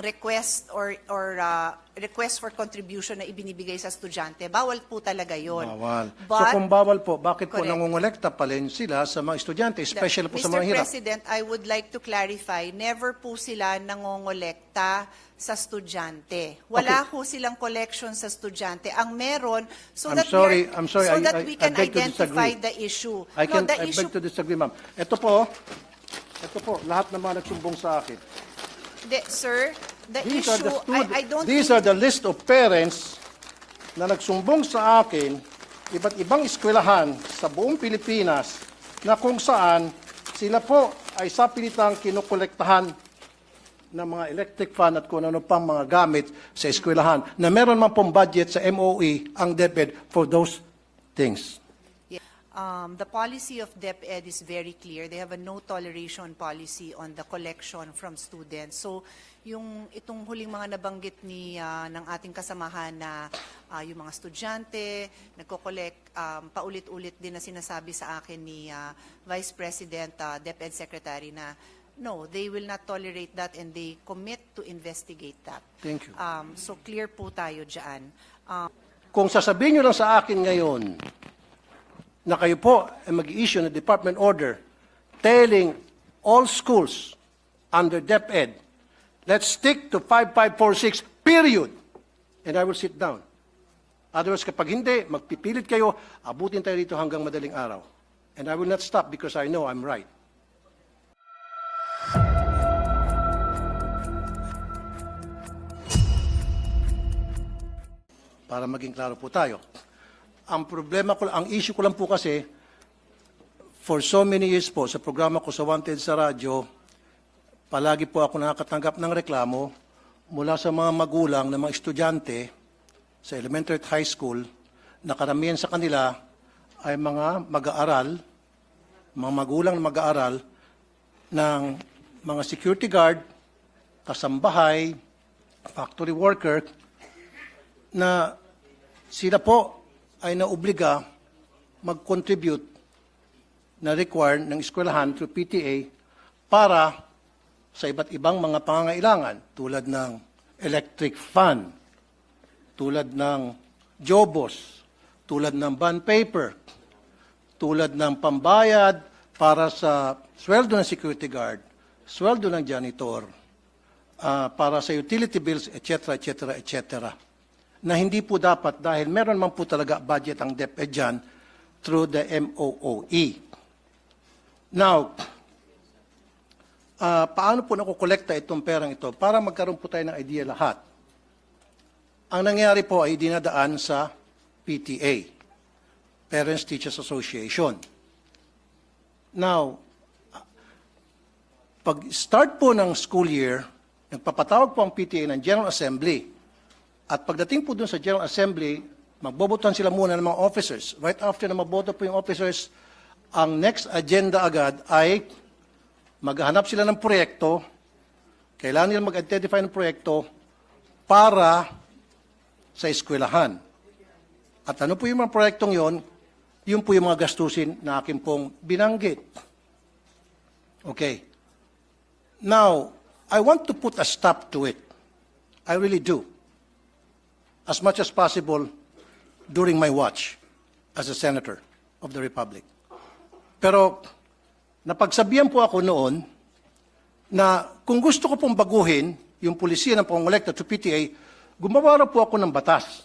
request or or uh, request for contribution na ibinibigay sa estudyante. Bawal po talaga 'yon. Bawal. so But kung bawal po, bakit po Correct. nangongolekta pa rin sila sa mga estudyante, especially po sa Mr. mga hirap? President, I would like to clarify, never po sila nangongolekta sa estudyante. Wala Okay. po silang collection sa estudyante. Ang meron, so I'm that sorry, we are- I'm sorry, so I- that I- we I can to identify the issue. I no, can, the I issue beg to disagree, ma'am. Ito po, ito po, lahat ng mga nagsumbong sa akin. The, sir, the These are issue, the stud- I, I don't These are the list of parents na nagsumbong sa akin, iba't ibang eskwelahan sa buong Pilipinas na kung saan sila po ay sa pilitang kinukolektahan ng mga electric fan at kung ano pang mga gamit sa eskwelahan na meron man pong budget sa MOE ang DepEd for those things. Um, the policy of DepEd is very clear. They have a no toleration policy on the collection from students. So, yung itong huling mga nabanggit ni ah, ng ating kasamahan na ah, yung mga estudyante nagko-collect um, paulit-ulit din na sinasabi sa akin ni ah, Vice President ah, DepEd Secretary na no, they will not tolerate that and they commit to investigate that. Thank you. Um, so clear po tayo diyan. Um, Kung sasabihin nyo lang sa akin ngayon na kayo po ay mag-issue ng department order telling all schools under DepEd, let's stick to 5546, period. And I will sit down. Otherwise, kapag hindi, magpipilit kayo, abutin tayo dito hanggang madaling araw. And I will not stop because I know I'm right. Para maging klaro po tayo. Ang problema ko, ang issue ko lang po kasi, for so many years po, sa programa ko sa Wanted sa radyo, palagi po ako nakakatanggap ng reklamo mula sa mga magulang ng mga estudyante sa elementary at high school na karamihan sa kanila ay mga mag-aaral, mga magulang na mag-aaral ng mga security guard, kasambahay, factory worker, na sila po ay naobliga mag-contribute na required ng eskwelahan through PTA para sa iba't ibang mga pangangailangan tulad ng electric fan, tulad ng jobos, tulad ng bond paper, tulad ng pambayad para sa sweldo ng security guard, sweldo ng janitor, ah, para sa utility bills, etc., etc., etc. Na hindi po dapat dahil meron man po talaga budget ang DepEd dyan through the MOOE. Now, ah, paano po nakukolekta itong perang ito? Para magkaroon po tayo ng idea lahat. Ang nangyari po ay dinadaan sa PTA, Parents Teachers Association. Now, pag start po ng school year, nagpapatawag po ang PTA ng General Assembly. At pagdating po dun sa General Assembly, magbobotohan sila muna ng mga officers. Right after na maboto po yung officers, ang next agenda agad ay maghahanap sila ng proyekto, kailangan nila mag-identify ng proyekto para sa eskwelahan. At ano po yung mga proyektong yon? Yun po yung mga gastusin na akin pong binanggit. Okay. Now, I want to put a stop to it. I really do. As much as possible during my watch as a senator of the Republic. Pero napagsabihan po ako noon na kung gusto ko pong baguhin yung polisiya ng pangongolekta to PTA, gumawa po ako ng batas.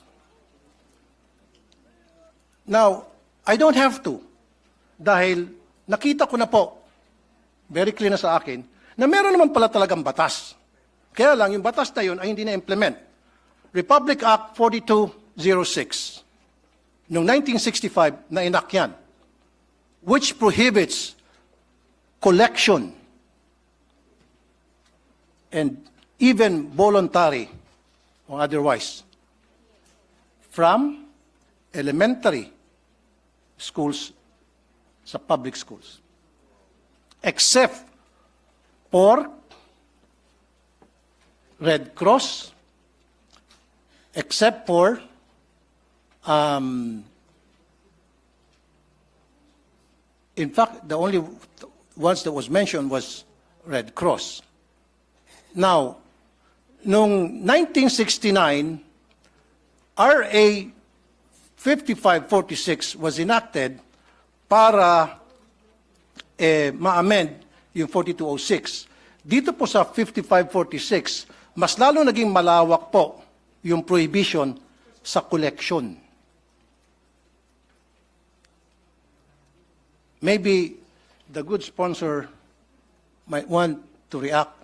Now, I don't have to. Dahil nakita ko na po, very clear na sa akin, na meron naman pala talagang batas. Kaya lang, yung batas na yun ay hindi na-implement. Republic Act 4206, noong 1965, na inak yan, which prohibits collection and even voluntary or otherwise from elementary schools sa public schools. Except for Red Cross, except for um, in fact, the only ones that was mentioned was Red Cross. Now, Noong 1969, RA 5546 was enacted para eh, ma-amend yung 4206. Dito po sa 5546, mas lalo naging malawak po yung prohibition sa collection. Maybe the good sponsor might want to react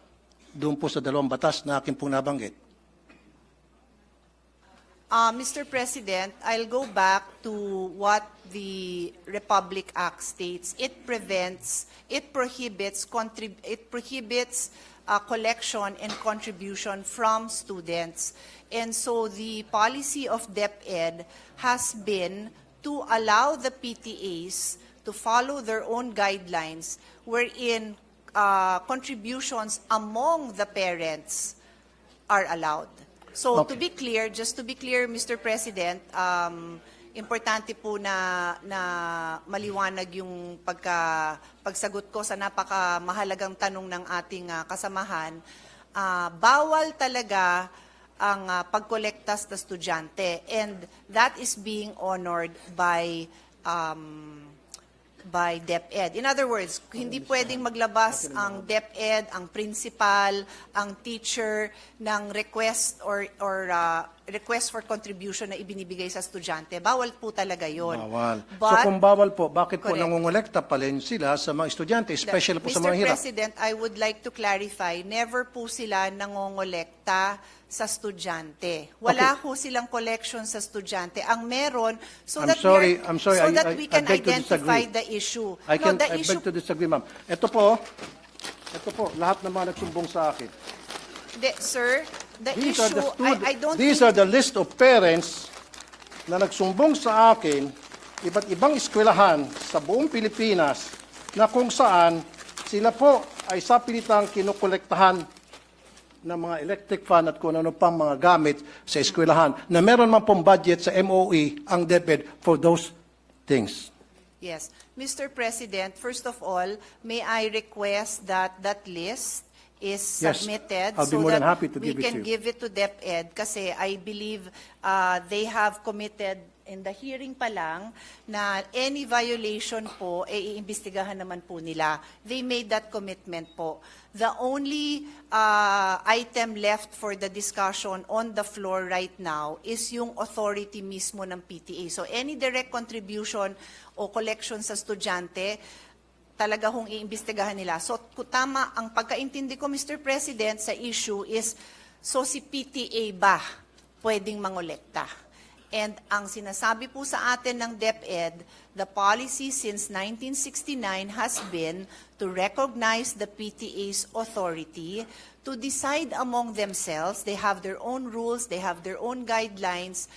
doon po sa dalawang batas na akin pong nabanggit. Uh, Mr. President, I'll go back to what the Republic Act states. It prevents, it prohibits, it prohibits uh, collection and contribution from students. And so the policy of DepEd has been to allow the PTAs to follow their own guidelines wherein uh, contributions among the parents are allowed. So to Okay. be clear, just to be clear, Mr. President, um, importante po na, na maliwanag yung pagka, pagsagot ko sa napakamahalagang tanong ng ating ah, kasamahan. Ah, bawal talaga ang ah, pagkolekta sa estudyante and that is being honored by um, by DepEd. In other words, hindi pwedeng maglabas ang DepEd, ang principal, ang teacher ng request or or uh, request for contribution na ibinibigay sa estudyante. Bawal po talaga 'yon. Bawal. so But kung bawal po, bakit po Correct. nangongolekta pa rin sila sa mga estudyante, especially po sa Mr. mga hirap? President, I would like to clarify, never po sila nangongolekta sa estudyante. Wala Okay. po silang collection sa estudyante. Ang meron, so I'm that sorry, we are- I'm sorry, so I- that I- we I can to identify the issue. I can, no, the I issue beg to disagree, ma'am. Ito po, ito po, lahat ng mga nagsumbong sa akin. The, sir, the These issue, the stud- I, I don't These think, are the list of parents na nagsumbong sa akin, iba't ibang eskwelahan sa buong Pilipinas na kung saan sila po ay sa pilitang kinukolektahan ng mga electric fan at kung ano pang mga gamit sa eskwelahan na meron man pong budget sa MOE ang DepEd for those things. yes. Mr. President, first of all, may I request that that list is Yes, submitted I'll be so more than that happy to we give it can to you. give it to DepEd kasi I believe uh, they have committed in the hearing pa lang na any violation po, eh, iimbestigahan naman po nila. They made that commitment po. The only uh, item left for the discussion on the floor right now is yung authority mismo ng PTA. So any direct contribution o collection sa estudyante, talaga hong iimbestigahan nila. So tama, ang pagkaintindi ko, Mr. President, sa issue is, so si PTA ba pwedeng mangolekta? And ang sinasabi po sa atin ng DepEd, the policy since 1969 has been to recognize the PTA's authority to decide among themselves. They have their own rules, they have their own guidelines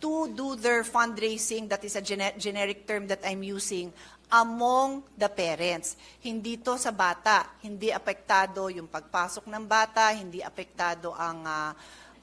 to do their fundraising, that is a gene- generic term that I'm using, among the parents. Hindi to sa bata. Hindi apektado yung pagpasok ng bata, hindi apektado ang ah,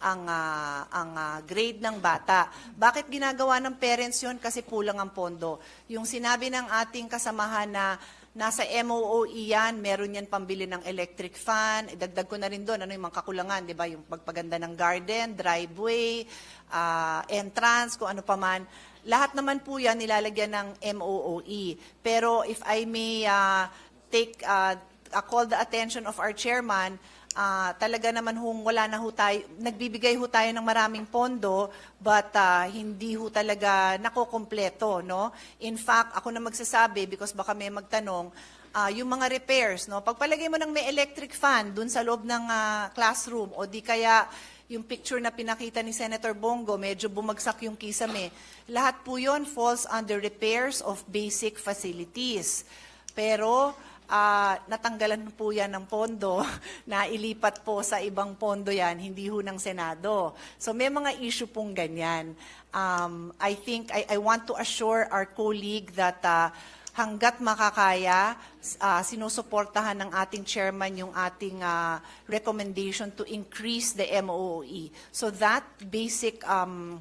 ang ah, ang ah, grade ng bata. Bakit ginagawa ng parents 'yon? Kasi kulang ang pondo. Yung sinabi ng ating kasamahan na nasa MOOE yan, meron yan pambili ng electric fan, idagdag ko na rin doon, ano yung mga kakulangan, di ba? Yung pagpaganda ng garden, driveway, ah, entrance, kung ano pa man. Lahat naman po yan nilalagyan ng MOOE. Pero if I may ah, take, ah, ah, call the attention of our chairman, ah, talaga naman hong wala na ho tayo, nagbibigay ho tayo ng maraming pondo, but ah, hindi ho talaga nakokompleto, no? In fact, ako na magsasabi, because baka may magtanong, ah, yung mga repairs, no? Pagpalagay mo ng may electric fan dun sa loob ng ah, classroom, o di kaya yung picture na pinakita ni Senator Bongo, medyo bumagsak yung kisame. Lahat po yon falls under repairs of basic facilities. Pero ah, natanggalan po yan ng pondo, na ilipat po sa ibang pondo yan, hindi ho ng Senado. So may mga issue pong ganyan. Um, I think, I, I want to assure our colleague that ah, hanggat makakaya, ah, sinusuportahan ng ating chairman yung ating ah, recommendation to increase the MOE. So that basic um,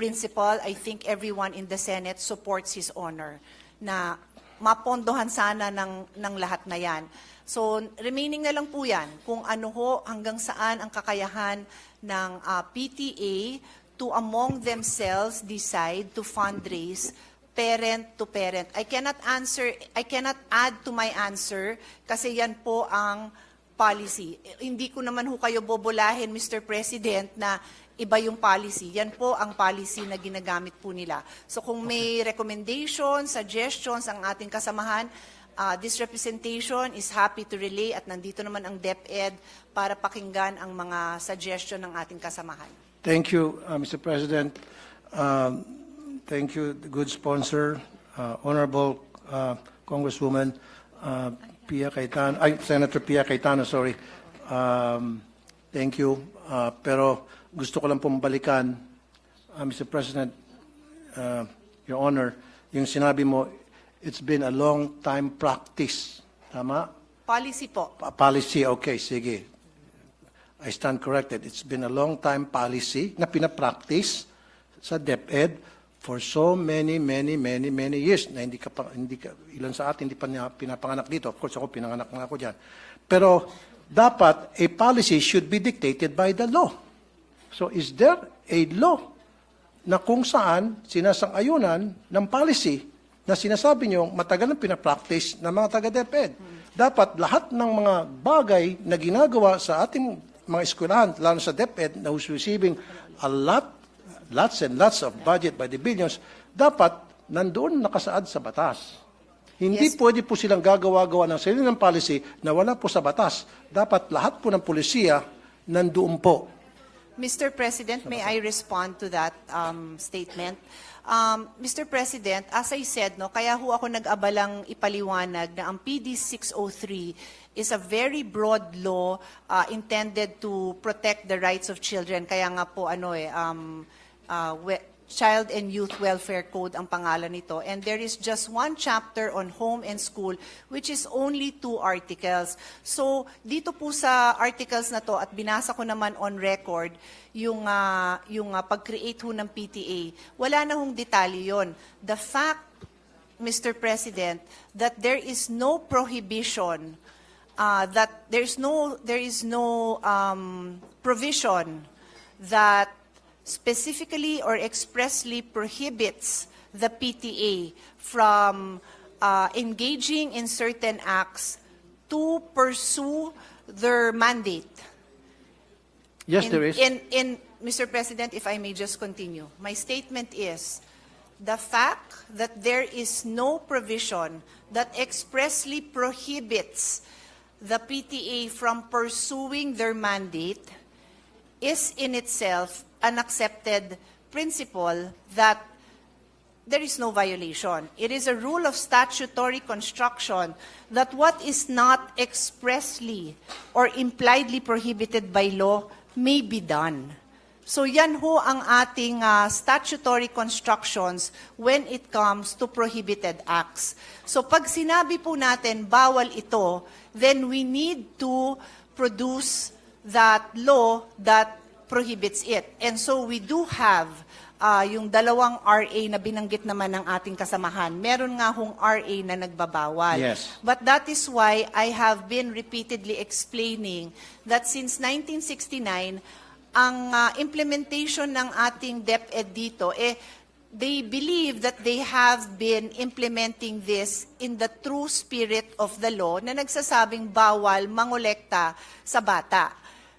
principle, I think everyone in the Senate supports his honor na mapondohan sana ng, ng lahat na yan. So, remaining na lang po yan kung ano ho hanggang saan ang kakayahan ng ah, PTA to among themselves decide to fundraise parent to parent. I cannot answer, I cannot add to my answer kasi yan po ang policy. Hindi ko naman ho kayo bobolahin, Mr. President, na iba yung policy. Yan po ang policy na ginagamit po nila. So kung may recommendations, suggestions ang ating kasamahan, uh, this representation is happy to relay at nandito naman ang DepEd para pakinggan ang mga suggestion ng ating kasamahan. Thank you, uh, Mr. President. Um, Thank you, the good sponsor, uh, Honorable uh, Congresswoman uh, Pia Cayetano, ay, Senator Pia Cayetano, sorry. Um, Thank you. Uh, Pero gusto ko lang pong balikan, uh, Mr. President, uh, Your Honor, yung sinabi mo, it's been a long time practice. Tama? Policy po. Pa- Policy, okay, sige. I stand corrected. It's been a long time policy na pinapractice sa DepEd for so many, many, many, many years na hindi ka pa, hindi ka, ilan sa atin hindi pa niya pinapanganak dito. Of course, ako pinanganak na ako dyan. Pero dapat a policy should be dictated by the law. So is there a law na kung saan sinasang-ayunan ng policy na sinasabi nyo matagal na pinapractice ng mga taga-DepEd. Dapat lahat ng mga bagay na ginagawa sa ating mga eskwelahan, lalo sa DepEd, na who's receiving a lot, lots and lots of budget by the billions, dapat nandoon nakasaad sa batas. Hindi Yes. pwede po silang gagawa-gawa ng sarili ng policy na wala po sa batas. Dapat lahat po ng polisiya nandoon po. Mr. President, may I respond to that um, statement? Um, Mr. President, as I said, no, kaya ho ako nag-abalang ipaliwanag na ang PD 603 is a very broad law uh, intended to protect the rights of children. Kaya nga po ano eh um, uh, we- Child and Youth Welfare Code ang pangalan nito. And there is just one chapter on home and school, which is only two articles. So, dito po sa articles na to, at binasa ko naman on record, yung, ah, yung ah, pag-create ho ng PTA, wala na hong detalye yon. The fact, Mr. President, that there is no prohibition, uh, that there's no, there is no um, provision that specifically or expressly prohibits the PTA from uh, engaging in certain acts to pursue their mandate. Yes, in, there is. In, in, Mr. President, if I may just continue, my statement is the fact that there is no provision that expressly prohibits the PTA from pursuing their mandate is in itself an accepted principle that there is no violation. It is a rule of statutory construction that what is not expressly or impliedly prohibited by law may be done. So yan ho ang ating ah, statutory constructions when it comes to prohibited acts. So pag sinabi po natin bawal ito, then we need to produce that law that prohibits it. And so we do have ah, yung dalawang RA na binanggit naman ng ating kasamahan. Meron nga hong RA na nagbabawal. Yes. But that is why I have been repeatedly explaining that since 1969, ang ah, implementation ng ating DepEd dito, eh, they believe that they have been implementing this in the true spirit of the law na nagsasabing bawal mangolekta sa bata.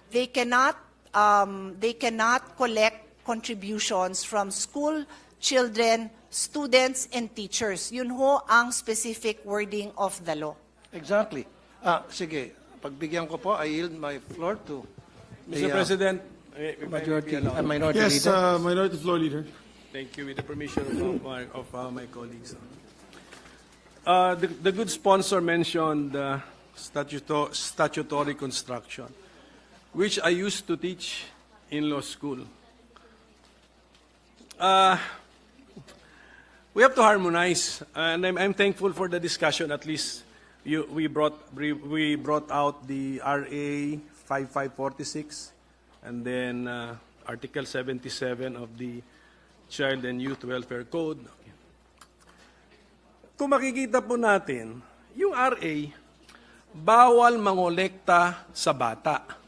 They cannot, um, they cannot collect contributions from school children, students, and teachers. Yun ho ang specific wording of the law. Exactly. Ah, sige. Pagbigyan ko po, I yield my floor to the Mr. uh, President, majority, uh, minority Yes, leader. uh, Minority Floor Leader. Thank you, with the permission of my, of uh, my colleagues. Uh, the, the good sponsor mentioned uh, statuto- statutory construction, which I used to teach in law school. Uh, we have to harmonize, and I'm, I'm thankful for the discussion. At least you, we brought we, brought out the RA 5546, and then uh, Article 77 of the Child and Youth Welfare Code. kung makikita po natin, yung RA, bawal mangolekta sa bata.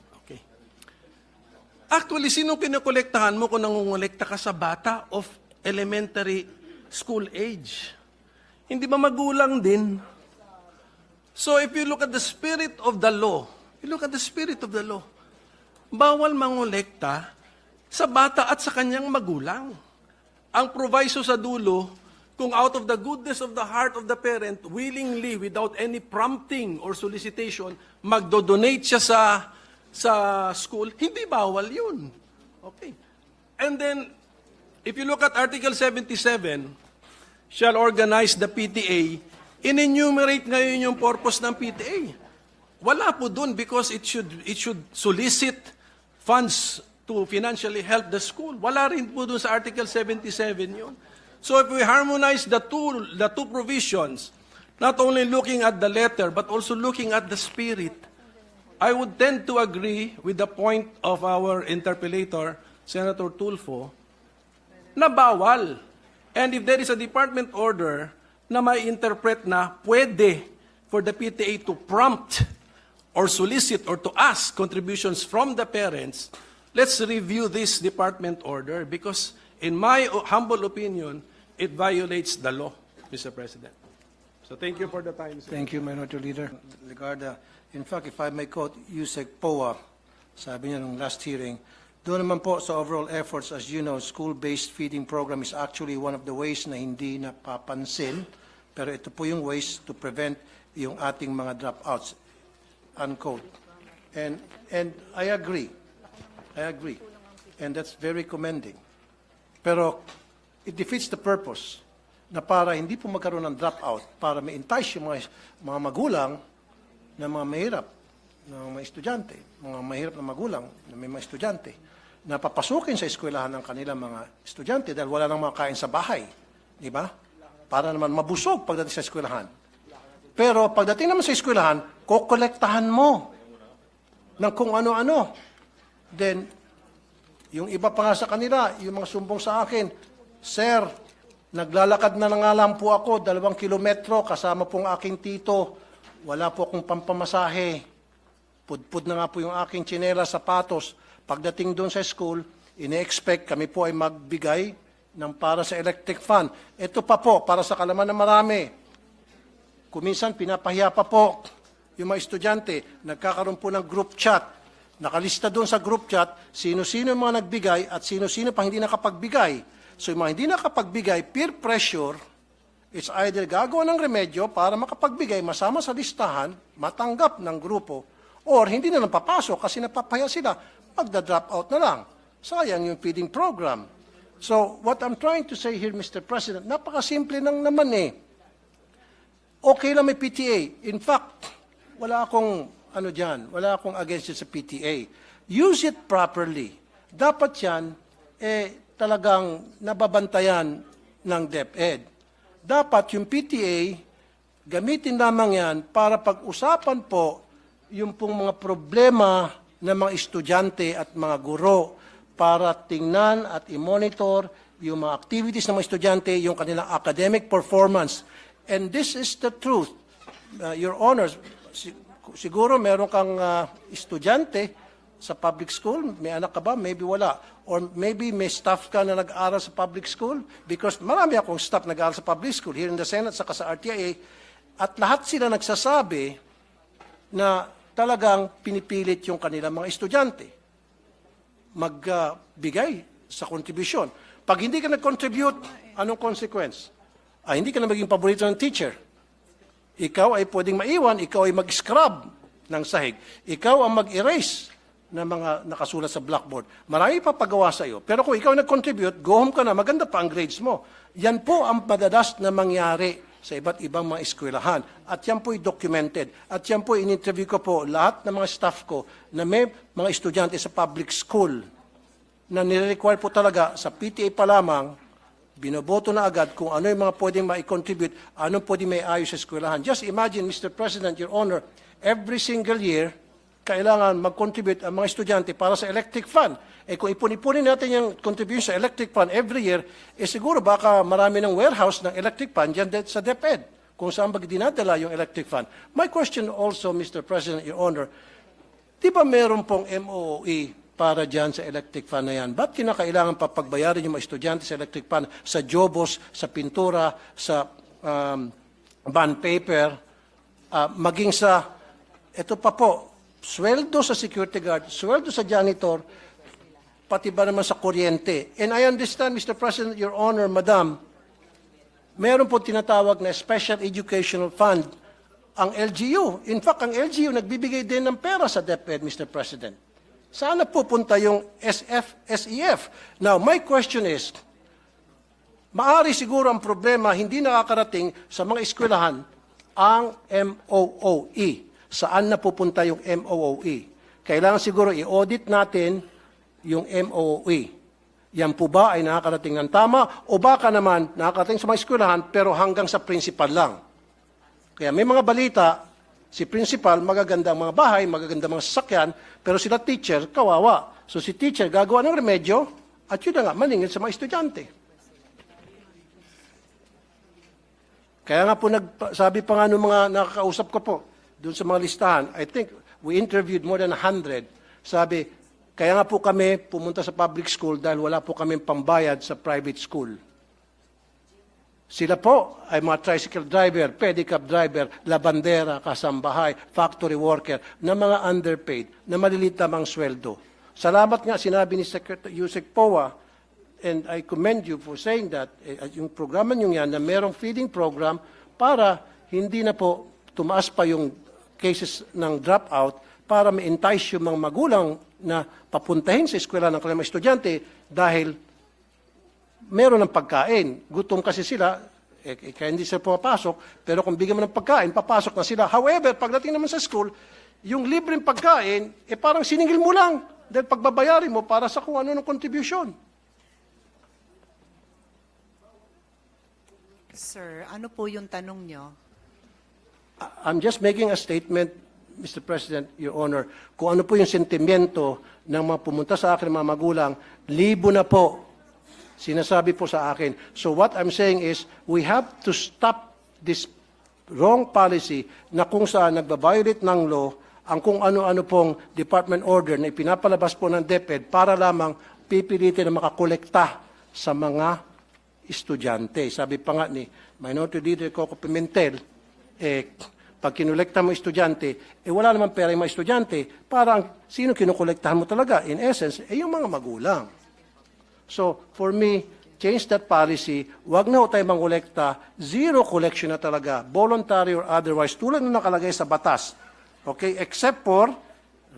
Actually, sino kinokolektahan mo kung nangongolekta ka sa bata of elementary school age? Hindi ba magulang din? So if you look at the spirit of the law, you look at the spirit of the law, bawal mangolekta sa bata at sa kanyang magulang. Ang proviso sa dulo, kung out of the goodness of the heart of the parent, willingly, without any prompting or solicitation, magdodonate siya sa sa school, hindi bawal yun. Okay. And then, if you look at Article 77, shall organize the PTA, in-enumerate ngayon yung purpose ng PTA. Wala po dun because it should, it should solicit funds to financially help the school. Wala rin po dun sa Article 77 yun. So if we harmonize the two, the two provisions, not only looking at the letter, but also looking at the spirit, I would tend to agree with the point of our interpellator, Senator Tulfo, na bawal. And if there is a department order na may interpret na pwede for the PTA to prompt or solicit or to ask contributions from the parents, let's review this department order because in my humble opinion, it violates the law, Mr. President. So thank you for the time, sir. Thank you, Minority Leader. Ligarda, in fact, if I may quote Yusek Poa, sabi niya nung last hearing, doon naman po sa overall efforts, as you know, school-based feeding program is actually one of the ways na hindi napapansin, pero ito po yung ways to prevent yung ating mga dropouts, unquote. And, and I agree. I agree. And that's very commending. Pero it defeats the purpose na para hindi po magkaroon ng dropout, para ma-entice yung mga, mga magulang na mga mahirap, na mga estudyante, mga mahirap na magulang na may mga estudyante, na papasukin sa eskwelahan ng kanilang mga estudyante dahil wala nang makain sa bahay. Di ba? Para naman mabusog pagdating sa eskwelahan. Pero pagdating naman sa eskwelahan, kokolektahan mo ng kung ano-ano. Then, yung iba pa nga sa kanila, yung mga sumbong sa akin, Sir, naglalakad na nga lang po ako, dalawang kilometro, kasama pong aking tito. Wala po akong pampamasahe. Pudpud na nga po yung aking tsinela, sapatos. Pagdating doon sa school, ine-expect kami po ay magbigay ng para sa electric fan. Ito pa po, para sa kalaman ng marami. Kuminsan, pinapahiya pa po yung mga estudyante. Nagkakaroon po ng group chat. Nakalista doon sa group chat, sino-sino yung mga nagbigay at sino-sino pang hindi nakapagbigay. So yung mga hindi nakapagbigay, peer pressure, it's either gagawa ng remedyo para makapagbigay, masama sa listahan, matanggap ng grupo, or hindi na lang papasok kasi napapaya sila, magda-drop out na lang. Sayang yung feeding program. So what I'm trying to say here, Mr. President, napakasimple lang naman eh okay lang may PTA. In fact, wala akong ano diyan, wala akong against sa PTA. Use it properly. Dapat yan eh talagang nababantayan ng DepEd. Dapat yung PTA gamitin lamang yan para pag-usapan po yung pong mga problema ng mga estudyante at mga guro para tingnan at i-monitor yung mga activities ng mga estudyante, yung kanilang academic performance. And this is the truth. Uh, Your Honors, si- siguro meron kang uh, estudyante sa public school, may anak ka ba? Maybe wala. Or maybe may staff ka na nag-aaral sa public school because marami akong staff nag-aaral sa public school here in the Senate saka sa RTIA at lahat sila nagsasabi na talagang pinipilit yung kanilang mga estudyante magbigay sa kontribusyon. Pag hindi ka nag-contribute, anong consequence? Ah, hindi ka na maging paborito ng teacher. Ikaw ay pwedeng maiwan, ikaw ay mag-scrub ng sahig. Ikaw ang mag-erase ng mga nakasulat sa blackboard. Marami pa pagawa sa iyo. Pero kung ikaw nag-contribute, go home ka na, maganda pa ang grades mo. Yan po ang madadas na mangyari sa iba't ibang mga eskwelahan. At yan po'y documented. At yan po, in-interview ko po lahat ng mga staff ko na may mga estudyante sa public school na nire-require po talaga sa PTA pa lamang, binoboto na agad kung ano yung mga pwedeng ma-contribute, anong pwedeng may ayos sa eskwelahan. Just imagine, Mr. President, Your Honor, every single year, kailangan mag-contribute ang mga estudyante para sa electric fund. Eh kung ipon-ipunin natin yung contribution sa electric fund every year, eh siguro baka marami ng warehouse ng electric fund dyan sa DepEd. kung saan ba dinadala yung electric fund. My question also, Mr. President, Your Honor, di ba meron pong MOE para dyan sa electric fund na yan? Ba't kinakailangan pa pagbayarin yung mga estudyante sa electric fund sa jobos, sa pintura, sa um, bond paper, ah, maging sa, ito pa po, sweldo sa security guard, sweldo sa janitor, pati ba naman sa kuryente. And I understand, Mr. President, Your Honor, Madam, meron po tinatawag na Special Educational Fund ang LGU. In fact, ang LGU nagbibigay din ng pera sa DepEd, Mr. President. Sana pupunta yung SF, SEF. Now, my question is, maari siguro ang problema hindi nakakarating sa mga eskwelahan ang MOOE. Saan na pupunta yung MOOE? Kailangan siguro i-audit natin yung MOOE. Yan po ba ay nakakarating ng tama o baka naman nakakarating sa mga eskwelahan pero hanggang sa principal lang? Kaya may mga balita, si principal, magaganda ang mga bahay, magaganda ang mga sasakyan, pero sila teacher, kawawa. So si teacher gagawa ng remedyo at yun na nga, maningil sa mga estudyante. Kaya nga po, nag, sabi pa nga nung mga nakakausap ko po, doon sa mga listahan, I think we interviewed more than 100. Sabi, kaya nga po kami pumunta sa public school dahil wala po kami pambayad sa private school. Sila po ay mga tricycle driver, pedicab driver, labandera, kasambahay, factory worker, na mga underpaid, na malilit lamang sweldo. Salamat nga, sinabi ni Secretary Yusek Powa, and I commend you for saying that, eh, yung programa nyo yan, na merong feeding program para hindi na po tumaas pa yung cases ng dropout para ma-entice yung mga magulang na papuntahin sa eskwela ng kanilang estudyante dahil meron ng pagkain. Gutom kasi sila, eh, eh, kaya hindi sila pumapasok, pero kung bigyan mo ng pagkain, papasok na sila. However, pagdating naman sa school, yung libreng pagkain, eh parang siningil mo lang dahil pagbabayarin mo para sa kung ano ng contribution. Sir, ano po yung tanong nyo? I'm just making a statement, Mr. President, Your Honor, kung ano po yung sentimiento ng mga pumunta sa akin, mga magulang, libo na po, sinasabi po sa akin. So what I'm saying is, we have to stop this wrong policy na kung saan nagbabiolate ng law ang kung ano-ano pong department order na ipinapalabas po ng DepEd para lamang pipilitin na makakolekta sa mga estudyante. Sabi pa nga ni Minority Leader Coco Pimentel, eh, pag kinolekta mo estudyante, eh wala naman pera yung mga estudyante, parang sino kinukolektahan mo talaga? In essence, eh yung mga magulang. So, for me, change that policy. Huwag na tayo mangolekta. Zero collection na talaga, voluntary or otherwise, tulad na nakalagay sa batas. Okay? Except for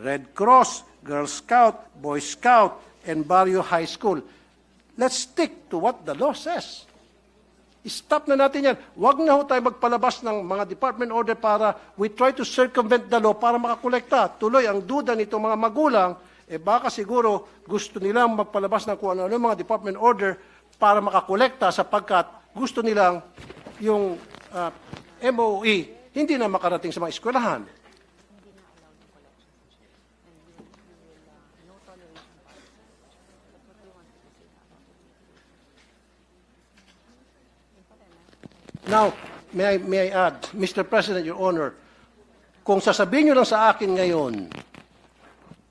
Red Cross, Girl Scout, Boy Scout, and Barrio High School. Let's stick to what the law says. Stop na natin yan. Huwag na ho tayo magpalabas ng mga department order para we try to circumvent the law para makakolekta. Tuloy, ang duda nito mga magulang, eh baka siguro gusto nilang magpalabas ng kung ano mga department order para makakolekta sapagkat gusto nilang yung ah, MOE hindi na makarating sa mga eskwelahan. Now, may I, may I add, Mr. President, Your Honor, kung sasabihin nyo lang sa akin ngayon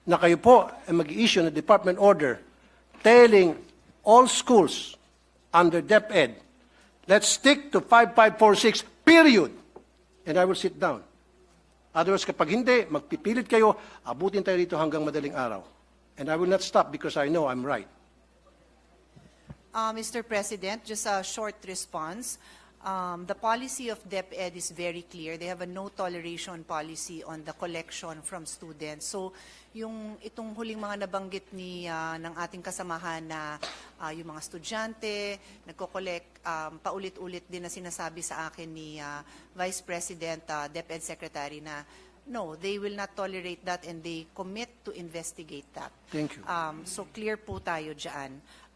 na kayo po ay mag-issue ng department order telling all schools under DepEd, let's stick to 5546, period. And I will sit down. Otherwise, kapag hindi, magpipilit kayo, abutin tayo dito hanggang madaling araw. And I will not stop because I know I'm right. Uh, Mr. President, just a short response. Um, the policy of DepEd is very clear. They have a no toleration policy on the collection from students. So, yung itong huling mga nabanggit ni ah, ng ating kasamahan na ah, yung mga estudyante nagko-collect um, paulit-ulit din na sinasabi sa akin ni ah, Vice President ah, DepEd Secretary na no, they will not tolerate that and they commit to investigate that. Thank you. Um, so clear po tayo dyan. Um,